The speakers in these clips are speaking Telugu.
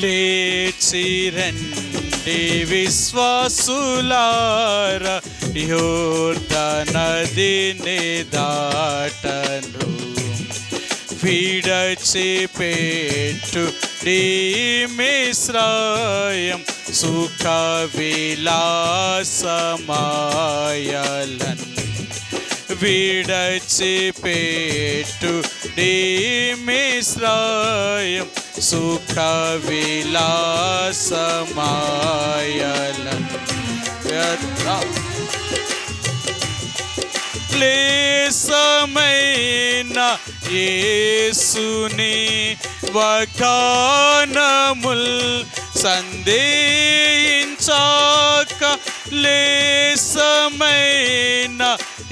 లేచిరండి విశ్వాసులార యోర్ద నదిని దాటను విడచిపెట్టు మిశ్రాయం సుఖ విలాసమాయలన్. విడచి విడచిపెట్టు మిశ్రాయం సుఖ విలాసమాయలన్ వ్యర్థ క్లేశమైన యేసుని వకానముల్ సందేహించాక లేసమైన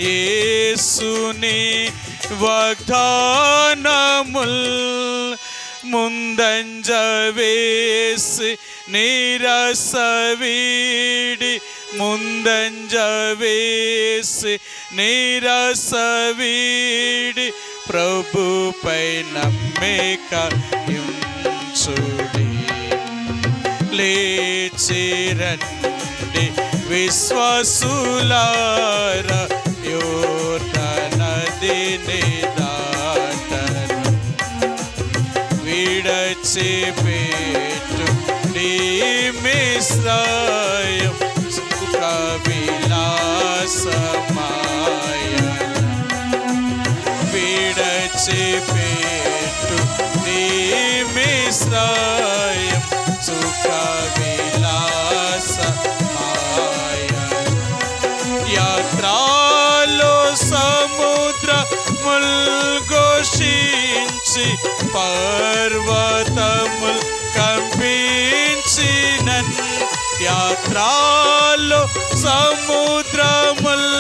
యేసుని వాగ్దానముల్ ముందంజ వేసి నీరసవీడి ముందంజ వేసి నీరసవీడి ప్రభుపై నమ్మిక ఉంచుడి లేచిరండి విశ్వాసులార యోర్ద విడచిపెట్టు మిశ్రాయం సుఖ విలాసమాయ ముల్గోషించి పర్వతములు కంపించినన్. యాత్రలో సముద్రముల్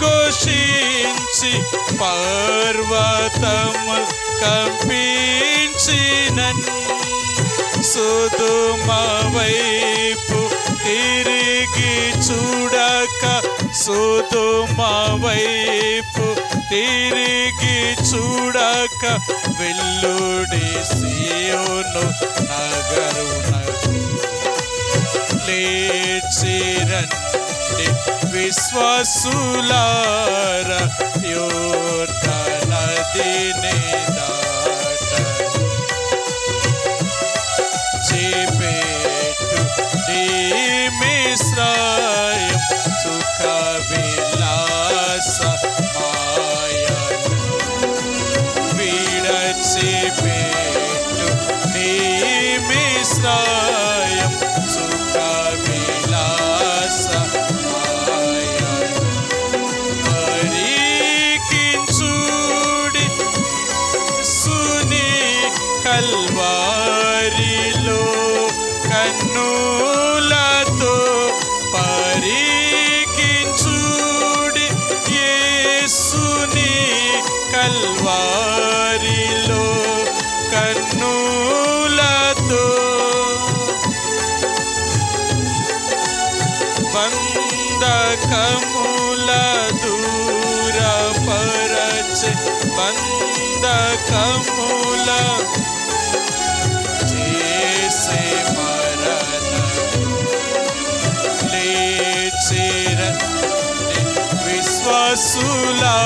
ఘోషించి పర్వతముల్ కంపించినన్. సుదుమ వైపు తిరిగి చూడక సుదుమ వైపు తిరిగి చూడక వెల్లుడి సియోను నగరునకు లేచిరండి విశ్వాసులార యోర్ద నదిని దాటను మిశ్రాయం సుఖ విలాస మాయను సుని కల్వారిలో కన్నులతో कमूल दूर परच बंद कमूल। जैसे मरण ले चिर विश्वासुला